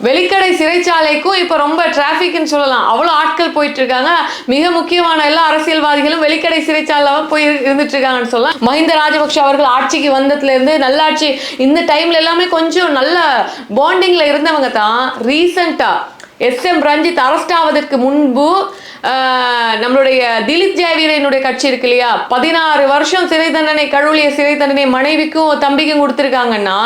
வெளிக்கடை சிறைச்சாலைக்கும் இப்போ ரொம்ப டிராஃபிக்னு சொல்லலாம். அவ்வளோ ஆட்கள் போயிட்டு இருக்காங்க மிக முக்கியமான எல்லா அரசியல்வாதிகளும் வெளிக்கடை சிறைச்சாலை போய் இருந்துட்டு இருக்காங்கன்னு சொல்லலாம். மஹிந்த ராஜபக்ஷ அவர்கள் ஆட்சிக்கு வந்ததுலேருந்து நல்லாட்சி இந்த டைம்ல எல்லாமே கொஞ்சம் நல்ல பாண்டிங்ல இருந்தவங்க தான். ரீசெண்டா எஸ் எம் ரஞ்சித் அரெஸ்ட் ஆவதற்கு முன்பு நம்மளுடைய திலீப் ஜெயவீரனுடைய கட்சி இருக்கு இல்லையா? பதினாறு வருஷம் சிறை தண்டனை கழுவிய சிறை தண்டனை மனைவிக்கும் தம்பிக்கும் கொடுத்துருக்காங்கன்னா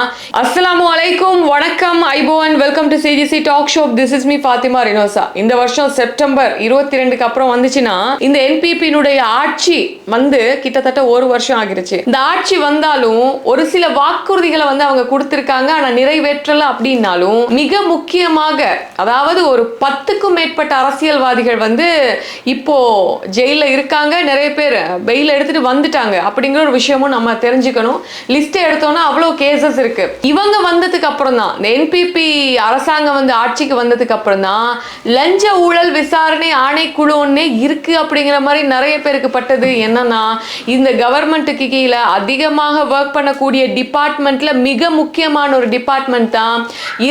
அஸ்ஸலாமு அலைக்கும் வணக்கம் iPhone welcome to CGC talk show this is me Fatima Rinosa இந்த வருஷம் செப்டம்பர் இருபத்தி ரெண்டுக்கு அப்புறம் வந்துச்சுன்னா இந்த என்பிபியினுடைய ஆட்சி வந்து கிட்டத்தட்ட ஒரு வருஷம் ஆகிருச்சு. இந்த ஆட்சி வந்தாலும் ஒரு சில வாக்குறுதிகளை வந்து அவங்க கொடுத்துருக்காங்க. ஆனா நிறைவேற்றல அப்படின்னாலும் மிக முக்கியமாக அதாவது ஒரு பத்துக்கும் மேற்பட்ட அரசியல்வாதிகள் வந்து இப்போ ஜெயில இருக்காங்க நிறைய பேர். பெயில் எடுத்துட்டு வந்துட்டாங்க அப்படிங்கிற ஒரு விஷயமும் நம்ம தெரிஞ்சுக்கணும். லிஸ்ட் எடுத்தோம்னா அவ்வளோ கேசஸ் இருக்கு. இவங்க வந்ததுக்கு அப்புறம் தான் இந்த என்பிபி அரசாங்கம் வந்து ஆட்சிக்கு வந்ததுக்கு அப்புறம் தான் லஞ்ச ஊழல் விசாரணை ஆணைக்குழு ஒன்றே இருக்கு அப்படிங்கிற மாதிரி நிறைய பேருக்கு பட்டது. என்னன்னா இந்த கவர்மெண்ட்டுக்கு கீழே அதிகமாக ஒர்க் பண்ணக்கூடிய டிபார்ட்மெண்ட்ல மிக முக்கியமான ஒரு டிபார்ட்மெண்ட் தான்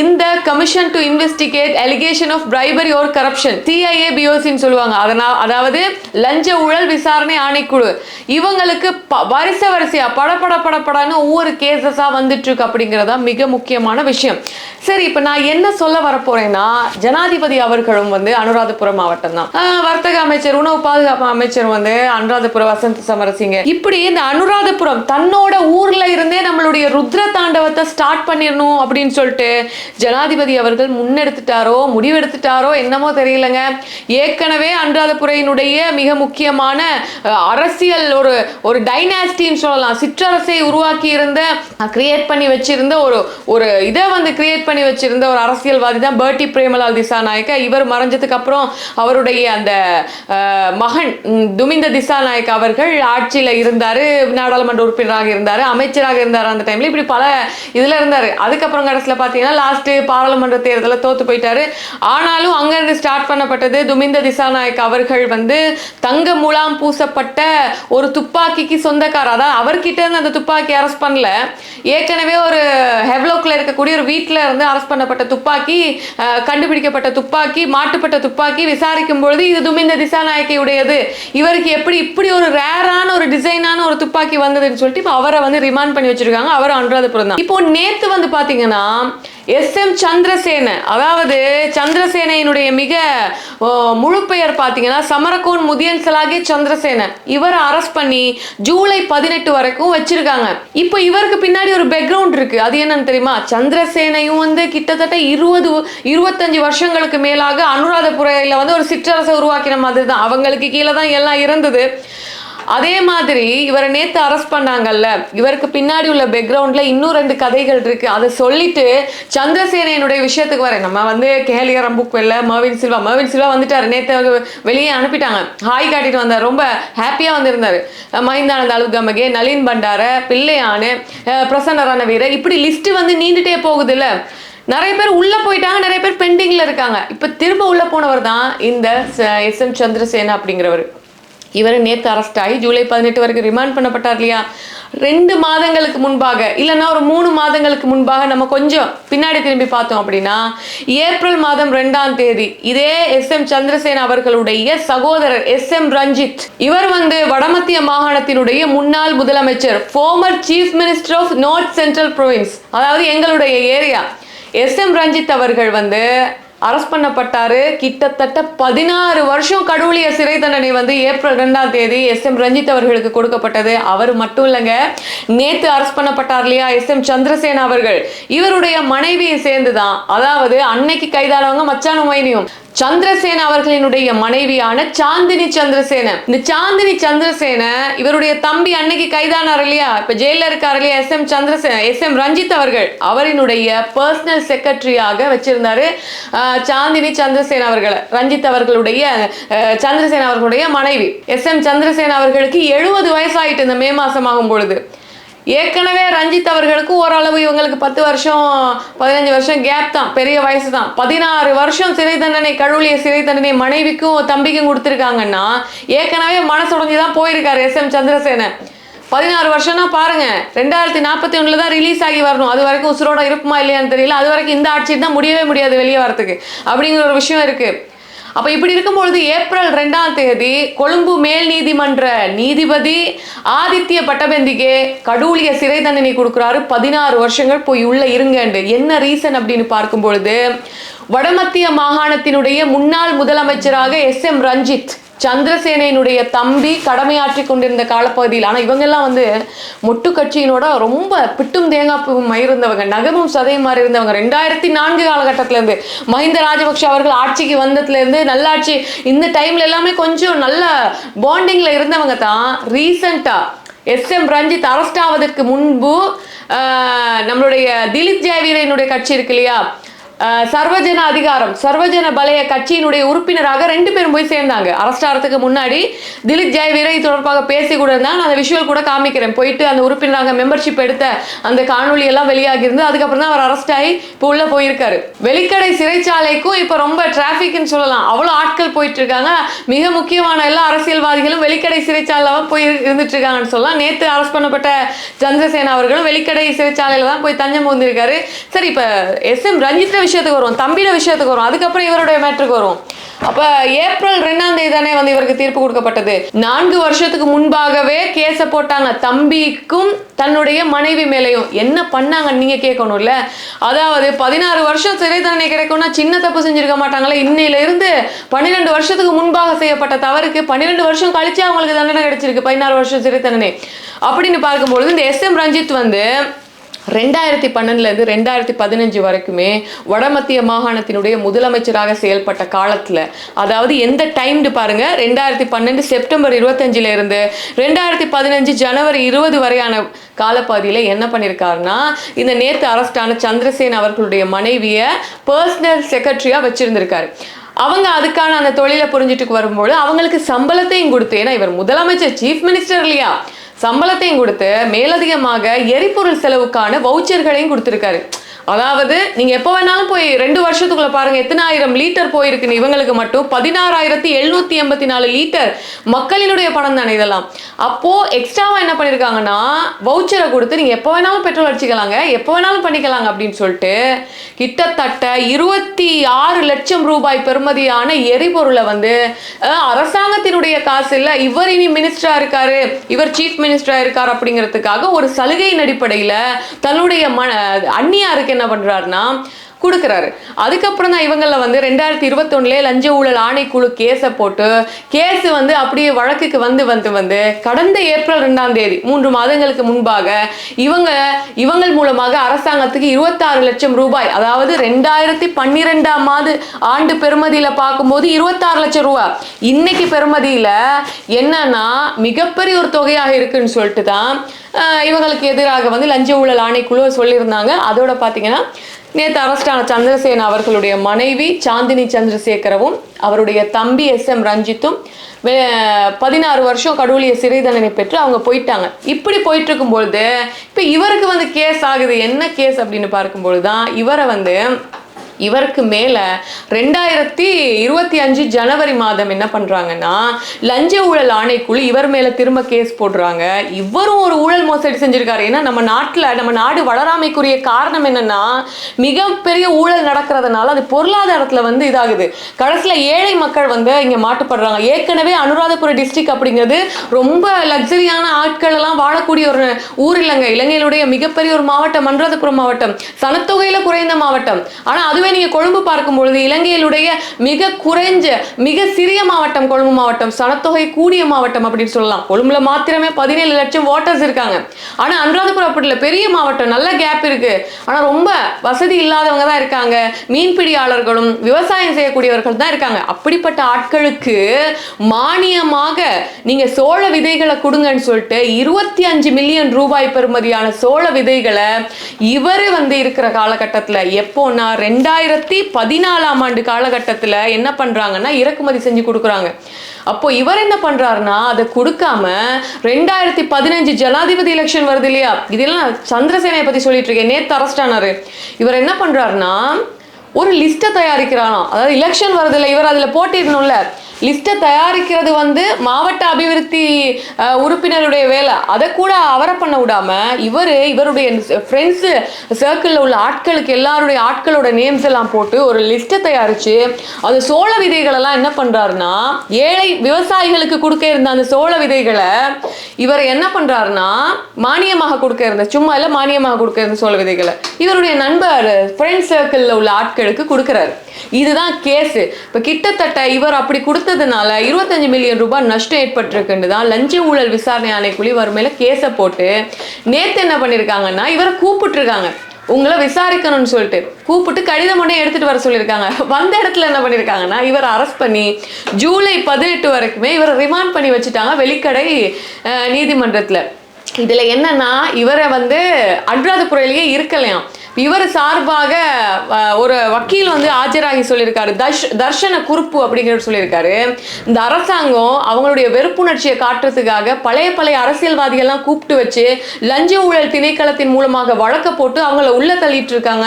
இந்த commission to investigate allegation of bribery or corruption CIA பிஓசின்னு சொல்லுவாங்க. அதனால் அதாவது லஞ்ச ஊழல் விசாரணை ஆணைக்குழு. இவங்களுக்கு ப- வரிசை வரிசையா படபட படப்படன்னு ஒவ்வொரு கேசஸாக வந்துட்டுருக்கு அப்படிங்கிறது அப்படிங்கிறதா மிக முக்கியமான விஷயம். சரி இப்போ நான் என்ன சொல்ல வரப்போறேன்னா ஜனாதிபதி அவர்களும் வந்து அனுராதபுரம் மாவட்டம் தான். வர்த்தக அமைச்சர் உணவு பாதுகாப்பு அமைச்சர் வந்து அனுராதபுரம் வசந்த் சமரசிங்க. இப்படி இந்த அனுராதபுரம் தன்னோட ஊர்ல இருந்தே நம்மளுடைய ருத்ர தாண்டவத்தை ஸ்டார்ட் பண்ணிடணும் அப்படின்னு சொல்லிட்டு ஜனாதிபதி அவர்கள் முன்னெடுத்துட்டாரோ முடிவெடுத்துட்டாரோ என்னமோ தெரியலங்க. ஏற்கனவே அன்றாதபுரையினுடைய மிக முக்கியமான அரசியல் ஒரு ஒரு டைனாஸ்டின்னு சொல்லலாம். சிற்றரசை உருவாக்கி இருந்த கிரியேட் பண்ணி வச்சிருந்த ஒரு ஒரு இதை வந்து கிரியேட் பண்ணி வச்சிருந்த ஒரு அரசியல்வாதி தான் பேர்டி பிரேமலால் திசாநாயக்க. இவர் மறைஞ்சதுக்கு அப்புறம் அவருடைய அந்த மகன் துமிந்த திசாநாயக் அவர்கள் ஆட்சியில் இருந்தார் நாடாளுமன்ற உறுப்பினராக இருந்தார் அமைச்சராக இருந்தார் அந்த டைம்ல இப்படி பல இதில் இருந்தார். அதுக்கப்புறம் கடைசியில் பார்த்தீங்கன்னா லாஸ்ட்டு பாராளுமன்ற தேர்தலில் தோற்று போயிட்டாரு. ஆனாலும் அங்கேருந்து ஸ்டார்ட் பண்ணப்பட்டது துமிந்த திசாநாயக் அவர்கள் வந்து தங்க முலாம் பூசப்பட்ட ஒரு துப்பாக்கிக்கு சொந்தக்காரர். அதான் அவர்கிட்ட இருந்து அந்த துப்பாக்கி அரெஸ்ட் பண்ணல. ஏற்கனவே ஒரு ஹெவ்லோக்கில் இருக்கக்கூடிய ஒரு வீட்டில் இருந்து அரெஸ்ட் பண்ணப்பட்ட துப்பாக்கி கண்டுபிடிக்கப்பட்ட துப்பாக்கி மாட்டுப்பட்ட துப்பாக்கி விசாரிக்கும் பொழுது இது துமிந்த திசாநாயக்கியுடையது இவருக்கு எப்படி இப்படி ஒரு ரேரான ஒரு டிசைனான ஒரு துப்பாக்கி வந்ததுன்னு சொல்லிட்டு இப்போ அவரை வந்து ரிமாண்ட் பண்ணி வச்சிருக்காங்க. அவர் அனுராதபுரம் தான். இப்போ நேத்து வந்து பாத்தீங்கன்னா எஸ் எம் சந்திரசேன அதாவது சந்திரசேனையினுடைய மிக முழுப்பெயர் பார்த்தீங்கன்னா சமரகோன் முதியன் சலாகே சந்திரசேன. இவரை அரெஸ்ட் பண்ணி ஜூலை பதினெட்டு வரைக்கும் வச்சிருக்காங்க. இப்போ இவருக்கு பின்னாடி ஒரு பேக்ரவுண்ட் இருக்கு. அது என்னன்னு தெரியுமா? சந்திரசேனையும் வந்து கிட்டத்தட்ட இருபது இருபத்தஞ்சு வருஷங்களுக்கு மேலாக அனுராதபுரையில் வந்து ஒரு சிற்றரசை உருவாக்கின மாதிரி தான் அவங்களுக்கு கீழே தான் எல்லாம் இருந்தது. அதே மாதிரி இவரை நேத்து அரெஸ்ட் பண்ணாங்கல்ல இவருக்கு பின்னாடி உள்ள பேக்ரவுண்ட்ல இன்னும் ரெண்டு கதைகள் இருக்கு. அதை சொல்லிட்டு சந்திரசேனையனுடைய விஷயத்துக்கு வரேன். நம்ம வந்து கேலியரம் புக் வெல்ல மர்வின் சில்வா. மர்வின் சில்வா வந்துட்டாரு. நேத்து வெளியே அனுப்பிட்டாங்க. ஹாய் காட்டிட்டு வந்தார். ரொம்ப ஹாப்பியா வந்திருந்தாரு. மைந்தானந்த மஹிந்தானந்த அலுகமகே நளின் பண்டார பிள்ளையானு பிரசன்ன ரணவீர இப்படி லிஸ்ட் வந்து நீண்டுட்டே போகுது இல்ல நிறைய பேர் உள்ள போயிட்டாங்க. நிறைய பேர் பெண்டிங்ல இருக்காங்க. இப்ப திரும்ப உள்ள போனவர் தான் இந்த எஸ் எம் சந்திரசேனா அப்படிங்கிறவர். இவர் நேற்று அரெஸ்ட் ஆகி ஜூலை பதினெட்டு வரைக்கும் ரிமாண்ட் பண்ணப்பட்டார் இல்லையா? ரெண்டு மாதங்களுக்கு முன்பாக இல்லைன்னா ஒரு மூணு மாதங்களுக்கு முன்பாக நம்ம கொஞ்சம் பின்னாடி திரும்பி பார்த்தோம் அப்படின்னா ஏப்ரல் மாதம் ரெண்டாம் தேதி இதே எஸ் எம் சந்திரசேன் அவர்களுடைய சகோதரர் எஸ் எம் ரஞ்சித் இவர் வந்து வடமத்திய மாகாணத்தினுடைய முன்னாள் முதலமைச்சர் former chief minister of north central province அதாவது எங்களுடைய ஏரியா எஸ் எம் ரஞ்சித் அவர்கள் வந்து அரெஸ்ட் பண்ணப்பட்டாரு. கிட்டத்தட்ட பதினாறு வருஷம் கடவுளிய சிறை தண்டனை வந்து ஏப்ரல் ரெண்டாம் தேதி எஸ் எம் ரஞ்சித் அவர்களுக்கு கொடுக்கப்பட்டது. அவர் மட்டும் இல்லைங்க நேத்து அரெஸ்ட் பண்ணப்பட்டார் இல்லையா எஸ் எம் சந்திரசேன அவர்கள். இவருடைய மனைவியை சேர்ந்துதான் அதாவது அன்னைக்கு கைதானவங்க மச்சானும் மைனியும் சந்திரசேன அவர்களினுடைய மனைவியான சாந்தினி சந்திரசேன. இந்த சாந்தினி சந்திரசேன இவருடைய தம்பி அன்னைக்கு கைதானார் இல்லையா? இப்ப ஜெயில இருக்கார் இல்லையா? S M Chandrasena S M Ranjith அவர்கள். அவரினுடைய பர்சனல் செக்ரட்டரியாக வச்சிருந்தாரு சாந்தினி சந்திரசேன அவர்களை. ரஞ்சித் அவர்களுடைய சந்திரசேன அவர்களுடைய மனைவி. எஸ் எம் சந்திரசேன அவர்களுக்கு எழுபது வயசாயிட்டு இந்த மே மாசம் ஆகும் பொழுது ஏற்கனவே ரஞ்சித் அவர்களுக்கு ஓரளவு இவங்களுக்கு பத்து வருஷம் பதினஞ்சு வருஷம் கேப் தான் பெரிய வயசு தான் பதினாறு வருஷம் சிறை தண்டனை கழுவிய சிறை தண்டனை மனைவிக்கும் தம்பிக்கும் கொடுத்துருக்காங்கன்னா ஏற்கனவே மனசுடைஞ்சு தான் போயிருக்காரு எஸ் எம் சந்திரசேன பதினாறு வருஷம்னா பாருங்க ரெண்டாயிரத்தி நாற்பத்தி ஒன்றில் தான் ரிலீஸ் ஆகி வரணும். அது வரைக்கும் உசுரோட இருப்புமா இல்லையான்னு தெரியல. அது வரைக்கும் இந்த ஆட்சி தான் முடியவே முடியாது வெளியே வரத்துக்கு. அப்படிங்கிற ஒரு விஷயம் இருக்குது அப்போ இப்படி இருக்கும்பொழுது ஏப்ரல் ரெண்டாம் தேதி கொழும்பு மேல் நீதிமன்ற நீதிபதி ஆதித்ய பட்டபந்திகே கடூலிய சிறை தண்டனை கொடுக்குறாரு. பதினாறு வருஷங்கள் போய் உள்ள இருங்கண்டு. என்ன ரீசன் அப்படின்னு பார்க்கும் பொழுது வடமத்திய மாகாணத்தினுடைய முன்னாள் முதலமைச்சராக எஸ் எம் ரஞ்சித் சந்திரசேனையினுடைய தம்பி கடமையாற்றி கொண்டிருந்த காலப்பகுதியில் ஆனால் இவங்கெல்லாம் வந்து மொட்டு கட்சியினோட ரொம்ப பிட்டும் தேங்காப்பும் இருந்தவங்க நகமும் சதையும் மாதிரி இருந்தவங்க ரெண்டாயிரத்தி நான்கு காலகட்டத்திலேருந்து மஹிந்த ராஜபக்ஷ அவர்கள் ஆட்சிக்கு வந்ததுலேருந்து நல்லாட்சி இந்த டைம்ல எல்லாமே கொஞ்சம் நல்ல பாண்டிங்கில் இருந்தவங்க தான். ரீசண்டாக எஸ் எம் ரஞ்சித் அரெஸ்ட் ஆவதற்கு முன்பு நம்மளுடைய திலீப் ஜாவீரனுடைய கட்சி இருக்கு இல்லையா? சர்வஜன அதிகாரம் சர்வஜன பலய கட்சியினுடைய உறுப்பினராக ரெண்டு பேரும் போய் சேர்ந்தாங்க. அரஸ்டாரத்துக்கு முன்னாடி திலீப் ஜெயவீர இது தொடர்பாக பேசி கூட இருந்தாங்க நான் அந்த விஷுவல் கூட காமிக்கிறேன். போயிட்டு அந்த உறுப்பினராக மெம்பர்ஷிப் எடுத்த அந்த காணொளி எல்லாம் வெளியாகிருந்து அதுக்கப்புறம் தான் அவர் அரெஸ்ட் ஆகி இப்போ உள்ள போயிருக்காரு. வெளிக்கடை சிறைச்சாலைக்கும் இப்போ ரொம்ப டிராஃபிக்னு சொல்லலாம். அவ்வளோ ஆட்கள் போயிட்டு இருக்காங்க மிக முக்கியமான எல்லா அரசியல்வாதிகளும் வெளிக்கடை சிறைச்சாலையில் போய் இருந்துட்டு இருக்காங்கன்னு சொல்லலாம். நேற்று அரெஸ்ட் பண்ணப்பட்ட சந்திரசேனா அவர்களும் வெளிக்கடை சிறைச்சாலையில தான் போய் தஞ்சம் வந்திருக்காரு சரி இப்போ எஸ் எம் ரஞ்சித் விஷயத்துக்கு வரும் தம்பியோட விஷயத்துக்கு வரும் அதுக்கப்புறம் இவருடைய மேட்ருக்கு வரும். அப்ப ஏப்ரல் ரெண்டாம் தேதி தானே வந்து இவருக்கு தீர்ப்பு கொடுக்கப்பட்டது. நான்கு வருஷத்துக்கு முன்பாகவே கேஸ போட்டாங்க தம்பிக்கும் தன்னுடைய மனைவி மேலையும். என்ன பண்ணாங்க நீங்க கேட்கணும்ல? அதாவது பதினாறு வருஷம் சிறை தண்டனை கிடைக்கும்னா சின்ன தப்பு செஞ்சிருக்க மாட்டாங்களே. இன்னையில இருந்து பன்னிரெண்டு வருஷத்துக்கு முன்பாக செய்யப்பட்ட தவறுக்கு பன்னிரெண்டு வருஷம் கழிச்சு அவங்களுக்கு தண்டனை கிடைச்சிருக்கு பதினாறு வருஷம் சிறை தண்டனை. அப்படின்னு பார்க்கும்பொழுது இந்த எஸ் எம் ரஞ்சித் வந்து ரெண்டாயிரத்தி பன்னெண்டுலேருந்து ரெண்டாயிரத்தி பதினஞ்சு வரைக்குமே வடமத்திய மாகாணத்தினுடைய முதலமைச்சராக செயல்பட்ட காலத்தில் அதாவது எந்த டைம்னு பாருங்கள் ரெண்டாயிரத்தி பன்னெண்டு செப்டம்பர் இருபத்தஞ்சிலேருந்து ரெண்டாயிரத்தி பதினஞ்சு ஜனவரி இருபது வரையான காலப்பகுதியில் என்ன பண்ணியிருக்காருன்னா இந்த நேற்று அரஸ்டான சந்திரசேன் அவர்களுடைய மனைவியை பர்சனல் செக்ரட்டரியாக வச்சிருந்திருக்காரு. அவங்க அதுக்கான அந்த தொழிலை புரிஞ்சுட்டு வரும்போது அவங்களுக்கு சம்பளத்தையும் கொடுத்து ஏன்னா இவர் முதலமைச்சர் சீஃப் மினிஸ்டர் இல்லையா? சம்பளத்தையும் கொடுத்து மேலதிகமாக எரிபொருள் செலவுக்கான வவுச்சர்களையும் கொடுத்துருக்காரு. அதாவது நீங்க எப்போ வேணாலும் போய் ரெண்டு வருஷத்துக்குள்ள பாருங்க எத்தனை ஆயிரம் லிட்டர் போயிருக்குன்னு இவங்களுக்கு மட்டும் பதினாறாயிரத்தி எழுநூத்தி எண்பத்தி நாலு லிட்டர் மக்களினுடைய பணம் தானே இதெல்லாம். அப்போ எக்ஸ்ட்ராவா என்ன பண்ணிருக்காங்கன்னா வவுச்சரை கொடுத்து நீங்க எப்போ வேணாலும் பெட்ரோல் அடிச்சுக்கலாங்க எப்போ வேணாலும் பண்ணிக்கலாங்க அப்படின்னு சொல்லிட்டு கிட்டத்தட்ட இருபத்தி ஆறு லட்சம் ரூபாய் பெறுமதியான எரிபொருளை வந்து அரசாங்கத்தினுடைய காசு இல்ல இவர் இனி மினிஸ்டரா இருக்காரு இவர் சீஃப் மினிஸ்டரா இருக்காரு அப்படிங்கிறதுக்காக ஒரு சலுகையின் அடிப்படையில தன்னுடைய மன அந்நியாருக்கு என்ன பண்றாருன்னா கொடுக்குறாரு. அதுக்கப்புறம் தான் இவங்களில் வந்து ரெண்டாயிரத்தி இருபத்தொன்னுலே லஞ்ச ஊழல் ஆணைக்குழு கேஸை போட்டு கேஸ் வந்து அப்படியே வழக்குக்கு வந்து வந்து வந்து கடந்த ஏப்ரல் ரெண்டாம் தேதி மூன்று மாதங்களுக்கு முன்பாக இவங்க இவங்கள் மூலமாக அரசாங்கத்துக்கு இருபத்தாறு லட்சம் ரூபாய் அதாவது ரெண்டாயிரத்தி பன்னிரெண்டாம் ஆண்டு ஆண்டு பெருமதியில் பார்க்கும்போது இருபத்தாறு லட்சம் ரூபாய் இன்னைக்கு பெருமதியில் என்னன்னா மிகப்பெரிய ஒரு தொகையாக இருக்குன்னு சொல்லிட்டு தான் இவங்களுக்கு எதிராக வந்து லஞ்ச ஊழல் ஆணைக்குழு சொல்லியிருந்தாங்க. அதோட பார்த்தீங்கன்னா நேற்று அரஸ்டான சந்திரசேன் அவர்களுடைய மனைவி சாந்தினி சந்திரசேகரவும் அவருடைய தம்பி எஸ் எம் ரஞ்சித்தும் பதினாறு வருஷம் கடவுளிய சிறை தண்டனை பெற்று அவங்க போயிட்டாங்க. இப்படி போயிட்டு இருக்கும்பொழுது இப்போ இவருக்கு வந்து கேஸ் ஆகுது என்ன கேஸ் அப்படின்னு பார்க்கும்பொழுது தான் இவரை வந்து இவருக்கு மேல ரெண்டாயிரத்தி இருபத்தி அஞ்சு ஜனவரி மாதம் என்ன பண்றாங்கன்னா லஞ்ச ஊழல் ஆணைக்குழு இவர் மேலே திரும்ப கேஸ் போடுறாங்க. இவரும் ஒரு ஊழல் மோசடி செஞ்சுருக்காரு. ஏன்னா நம்ம நாட்டுல நம்ம நாடு வளராமைக்குரிய காரணம் என்னன்னா மிகப்பெரிய ஊழல் நடக்கிறதுனால அது பொருளாதாரத்துல வந்து இதாகுது. கடைசியில ஏழை மக்கள் வந்து இங்க மாட்டுப்படுறாங்க. ஏற்கனவே அனுராதபுர டிஸ்ட்ரிக்ட் அப்படிங்கிறது ரொம்ப லக்ஸரியான ஆட்கள் எல்லாம் வாழக்கூடிய ஒரு ஊர் இல்லைங்க. இலங்கையிலுடைய மிகப்பெரிய ஒரு மாவட்டம் அனுராதபுரம் மாவட்டம். சனத்தொகையில குறைந்த மாவட்டம். ஆனா அதுவே நீங்க கொழும்பு பார்க்கும் பொழுது இலங்கையிலுடைய மிக குறைஞ்ச மிக சிறிய மாவட்டம் கொழும்பு மாவட்டம் சனத்தொகை கூடிய மாவட்டம் அப்படின்னு சொல்லலாம். கொழும்புல மாத்திரமே பதினேழு லட்சம் வாட்டர்ஸ் இருக்காங்க. ஆனா அனுராதபுரம் அப்படி இல்லை. பெரிய மாவட்டம் நல்ல கேப் இருக்கு. ஆனா ரொம்ப வசதி இல்லாதவங்க தான் இருக்காங்க. மீன்பிடியாளர்களும் விவசாயம் செய்யக்கூடியவர்கள் தான் இருக்காங்க. அப்படிப்பட்ட ஆட்களுக்கு மானியமாக நீங்க சோழ விதைகளை கொடுங்கன்னு சொல்லிட்டு இருபத்தி அஞ்சு மில்லியன் ரூபாய் பெறுமதியான சோழ விதைகளை இவர் வந்து இருக்கிற காலகட்டத்தில் எப்போன்னா ரெண்டாயிரத்தி பதினாலாம் ஆண்டு காலகட்டத்தில் என்ன பண்றாங்கன்னா இறக்குமதி செஞ்சு கொடுக்குறாங்க. அப்போ இவர் என்ன பண்றாருன்னா அதை கொடுக்காம ரெண்டாயிரத்தி பதினஞ்சு ஜனாதிபதி எலெக்ஷன் வருது இல்லையா? இதெல்லாம் சந்திரசேனையை பற்றி சொல்லிட்டு இருக்கேன். நேத்து அரெஸ்ட் இவர் என்ன பண்றாருன்னா ஒரு லிஸ்ட்டை தயாரிக்கிறாராம். அதாவது எலெக்ஷன் வருதில்ல இவர் அதில் போட்டிடணும்ல லிஸ்ட்டை தயாரிக்கிறது வந்து மாவட்ட அபிவிருத்தி உறுப்பினருடைய வேலை. அதை கூட அவரை பண்ண விடாம இவர் இவருடைய ஃப்ரெண்ட்ஸு சர்க்கிளில் உள்ள ஆட்களுக்கு எல்லாருடைய ஆட்களோட நேம்ஸ் எல்லாம் போட்டு ஒரு லிஸ்ட்டை தயாரித்து அந்த சோள விதைகளெல்லாம் என்ன பண்ணுறாருன்னா ஏழை விவசாயிகளுக்கு கொடுக்க இருந்த அந்த சோள விதைகளை இவர் என்ன பண்ணுறாருன்னா மானியமாக கொடுக்க இருந்த சும்மா இல்லை மானியமாக கொடுக்க இருந்த சோள விதைகளை இவருடைய நண்பர் ஃப்ரெண்ட் சர்க்கிளில் உள்ள ஆட்களுக்கு கொடுக்குறாரு. இதுதான் கேஸு. இப்போ கிட்டத்தட்ட இவர் அப்படி கொடுத்ததுனால இருபத்தஞ்சு மில்லியன் ரூபாய் நஷ்டம் ஏற்பட்டிருக்குன்னு தான் லஞ்ச ஊழல் விசாரணை ஆணைக்குழு இவர் மேல கேஸை போட்டு நேத்து என்ன பண்ணியிருக்காங்கன்னா இவரை கூப்பிட்டுருக்காங்க. உங்களை விசாரிக்கணும்னு சொல்லிட்டு. கூப்பிட்டு கடிதம் மட்டும் எடுத்துட்டு வர சொல்லியிருக்காங்க. வந்த இடத்துல என்ன பண்ணியிருக்காங்கன்னா இவரை அரெஸ்ட் பண்ணி ஜூலை பதினெட்டு வரைக்குமே இவரை ரிமாண்ட் பண்ணி வச்சுட்டாங்க வெளிக்கடை அஹ், நீதிமன்றத்துல. இதுல என்னன்னா இவரை வந்து அனுராதபுரையிலேயே இருக்கலையாம். இவர் சார்பாக ஒரு வக்கீல் வந்து ஆஜராகி சொல்லியிருக்காரு. தர்ஷ் தர்ஷன குறுப்பு அப்படிங்கிற சொல்லியிருக்காரு. இந்த அரசாங்கம் அவங்களுடைய வெறுப்புணர்ச்சியை காட்டுறதுக்காக பழைய பழைய அரசியல்வாதிகள்லாம் கூப்பிட்டு வச்சு லஞ்ச ஊழல் திணைக்களத்தின் மூலமாக வழக்க போட்டு அவங்கள உள்ள தள்ளிட்டு இருக்காங்க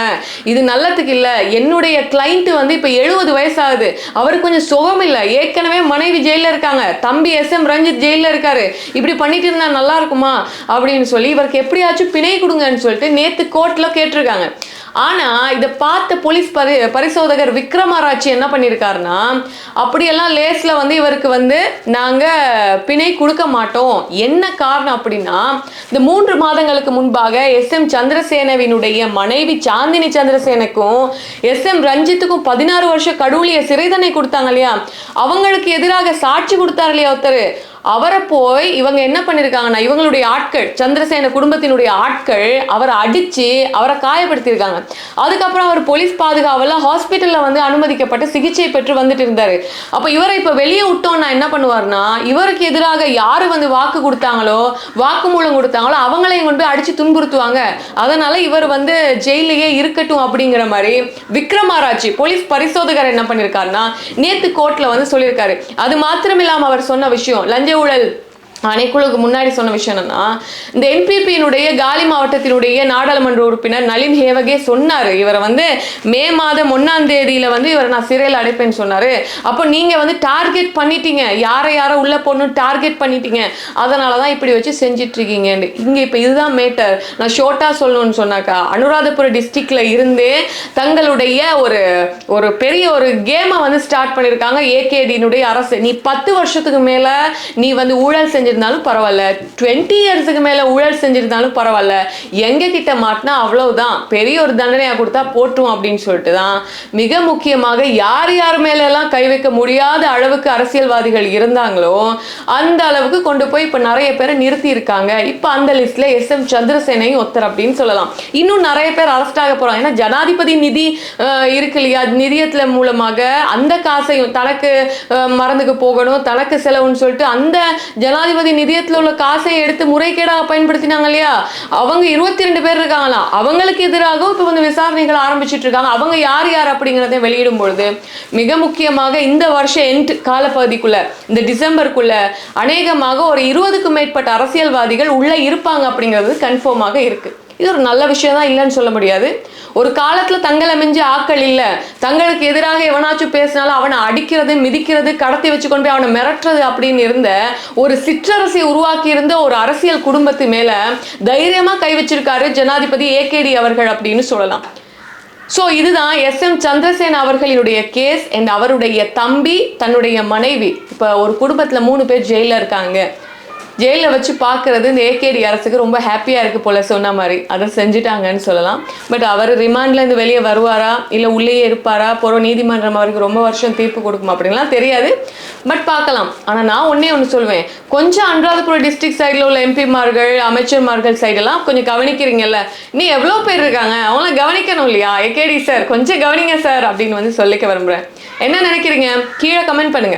இது நல்லதுக்கு இல்லை. என்னுடைய கிளைண்ட் வந்து இப்போ எழுபது வயசாகுது. அவருக்கு கொஞ்சம் சுகம் இல்லை. ஏற்கனவே மனைவி ஜெயிலில் இருக்காங்க. தம்பி எஸ் எம் ரஞ்சித் ஜெயிலில் இருக்காரு. இப்படி பண்ணிட்டு இருந்தா நல்லா இருக்குமா? அப்படின்னு சொல்லி இவருக்கு எப்படியாச்சும் பிணை கொடுங்கன்னு சொல்லிட்டு நேற்று கோர்ட்டில் கேட்டிருக்காங்க. ஆனா இதை பார்த்த போலீஸ் பரி பரிசோதகர் விக்ரமாராட்சி என்ன பண்ணியிருக்காருன்னா அப்படியெல்லாம் லேஸ்ல வந்து இவருக்கு வந்து நாங்க பிணை கொடுக்க மாட்டோம். என்ன காரணம் அப்படின்னா இந்த மூன்று மாதங்களுக்கு முன்பாக எஸ் எம் சந்திரசேனவினுடைய மனைவி சாந்தினி சந்திரசேனுக்கும் எஸ் எம் ரஞ்சித்துக்கும் பதினாறு வருஷம் கடவுளிய சிறை தண்டனை கொடுத்தாங்க இல்லையா? அவங்களுக்கு எதிராக சாட்சி கொடுத்தார் இல்லையா ஒருத்தர்? அவரை போய் இவங்க என்ன பண்ணியிருக்காங்கன்னா இவங்களுடைய ஆட்கள் சந்திரசேன குடும்பத்தினுடைய ஆட்கள் அவரை அடித்து அவரை காயப்படுத்தியிருக்காங்க. அதுக்கப்புறம் அவர் போலீஸ் பாதுகாவலில் ஹாஸ்பிட்டலில் வந்து அனுமதிக்கப்பட்டு சிகிச்சை பெற்று வந்துட்டு இருந்தார். அப்போ இவரை இப்போ வெளியே விட்டோம்னா என்ன பண்ணுவார்னா இவருக்கு எதிராக யார் வந்து வாக்கு கொடுத்தாங்களோ வாக்குமூலம் கொடுத்தாங்களோ அவங்களையும் கொண்டு போய் அடித்து துன்புறுத்துவாங்க. அதனால் இவர் வந்து ஜெயிலையே இருக்கட்டும் அப்படிங்கிற மாதிரி விக்ரமாராய்ச்சி போலீஸ் பரிசோதகர் என்ன பண்ணியிருக்காருன்னா நேற்று கோர்ட்டில் வந்து சொல்லியிருக்காரு. அது மாத்திரமில்லாமல் அவர் சொன்ன விஷயம் லஞ்ச ஊழல் ஆணைக்குழுக்கு முன்னாடி சொன்ன விஷயம் என்னன்னா இந்த என்பிபியினுடைய காலி மாவட்டத்தினுடைய நாடாளுமன்ற உறுப்பினர் நளின் ஹேவகே சொன்னார். இவரை வந்து மே மாதம் ஒன்னாம் தேதியில வந்து இவரை நான் சிறையில் அடைப்பேன்னு சொன்னார். அப்போ நீங்கள் வந்து டார்கெட் பண்ணிட்டீங்க. யாரை யாரை உள்ள போடணும் டார்கெட் பண்ணிட்டீங்க. அதனால தான் இப்படி வச்சு செஞ்சிட்டு இங்கே இப்போ இதுதான் மேட்டர். நான் ஷோர்ட்டாக சொல்லணும்னு சொன்னாக்கா அனுராதபுரம் டிஸ்ட்ரிக்டில் இருந்தே தங்களுடைய ஒரு ஒரு பெரிய ஒரு கேமை வந்து ஸ்டார்ட் பண்ணியிருக்காங்க ஏகேடியினுடைய அரசு. நீ பத்து வருஷத்துக்கு மேலே நீ வந்து ஊழல் செஞ்சிருந்தாலும் பரவாயில்ல. டுவெண்ட்டி இயர்ஸுக்கு மேல ஊழல் செஞ்சிருந்தாலும் பரவாயில்ல. எங்க கிட்ட மாட்டினா அவ்வளவுதான். பெரிய ஒரு தண்டனையாக கொடுத்தா போட்டுவோம் அப்படின்னு சொல்லிட்டு தான். மிக முக்கியமாக யார் யார் மேல எல்லாம் கை வைக்க முடியாத அளவுக்கு அரசியல்வாதிகள் இருந்தாங்களோ அந்த அளவுக்கு கொண்டு போய் இப்போ நிறைய பேரை நிறுத்தி இருக்காங்க இப்ப அந்த லிஸ்ட்ல எஸ் எம் சந்திரசேனையும் ஒருத்தர் அப்படின்னு சொல்லலாம். இன்னும் நிறைய பேர் அரெஸ்ட் ஆக போறாங்க. ஏன்னா ஜனாதிபதி நிதி இருக்கு இல்லையா? நிதியத்தில் மூலமாக அந்த காசையும் தனக்கு மறந்துக்கு போகணும் தனக்கு செலவுன்னு சொல்லிட்டு அந்த ஜனாதிபதி நிதியத்துல உள்ள காசை எடுத்து முறைகேடாக பயன்படுத்தினாங்க இல்லையா? அவங்க இருபத்தி ரெண்டு பேர் இருக்காங்களாம் அவங்களுக்கு எதிராகவும் இப்போ வந்து விசாரணைகள் ஆரம்பிச்சிட்டு இருக்காங்க. அவங்க யார் யார் அப்படிங்கிறத வெளியிடும் பொழுது மிக முக்கியமாக இந்த வருஷம் எண்ட் காலப்பகுதிக்குள்ள இந்த டிசம்பருக்குள்ள அநேகமாக ஒரு இருபதுக்கும் மேற்பட்ட அரசியல்வாதிகள் உள்ள இருப்பாங்க அப்படிங்கிறது கன்ஃபார்மாக இருக்குது இது ஒரு நல்ல விஷயம் தான் இல்லைன்னு சொல்ல முடியாது. ஒரு காலத்தில் தங்களை மிஞ்சி ஆக்கள் இல்லை. தங்களுக்கு எதிராக எவனாச்சும் பேசினாலும் அவனை அடிக்கிறது மிதிக்கிறது கடத்தி வச்சு கொண்டு போய் அவனை மிரட்டுறது அப்படின்னு இருந்த ஒரு சிற்றரசை உருவாக்கி இருந்த ஒரு அரசியல் குடும்பத்து மேல தைரியமா கை வச்சிருக்காரு ஜனாதிபதி ஏகேடி அவர்கள் அப்படின்னு சொல்லலாம். ஸோ இதுதான் எஸ். எம். சந்திரசேன் அவர்களினுடைய கேஸ் அண்ட் அவருடைய தம்பி தன்னுடைய மனைவி. இப்போ ஒரு குடும்பத்தில் மூணு பேர் ஜெயிலில் இருக்காங்க. ஜெயிலில் வச்சு பார்க்கறது இந்த ஏகேடி அரசுக்கு ரொம்ப ஹாப்பியாக இருக்குது போல் சொன்ன மாதிரி. அதை செஞ்சுட்டாங்கன்னு சொல்லலாம். பட் அவர் ரிமாண்ட்லேருந்து வெளியே வருவாரா? இல்லை உள்ளேயே இருப்பாரா? போகிற நீதிமன்றம் அவருக்கு ரொம்ப வருஷம் தீர்ப்பு கொடுக்குமா அப்படின்லாம் தெரியாது. பட் பார்க்கலாம். ஆனால் நான் ஒன்றே ஒன்று சொல்வேன். கொஞ்சம் அன்றாதபுரம் டிஸ்ட்ரிக்ட் சைடில் உள்ள எம்பிமார்கள் அமைச்சர்மார்கள் சைடெல்லாம் கொஞ்சம் கவனிக்கிறீங்கல்ல. நீ எவ்வளோ பேர் இருக்காங்க? அவங்களாம் கவனிக்கணும் இல்லையா? ஏகேடி சார் கொஞ்சம் கவனிங்க சார் அப்படின்னு வந்து சொல்லிக்க விரும்புகிறேன் என்ன நினைக்கிறீங்க? கீழே கமெண்ட் பண்ணுங்கள்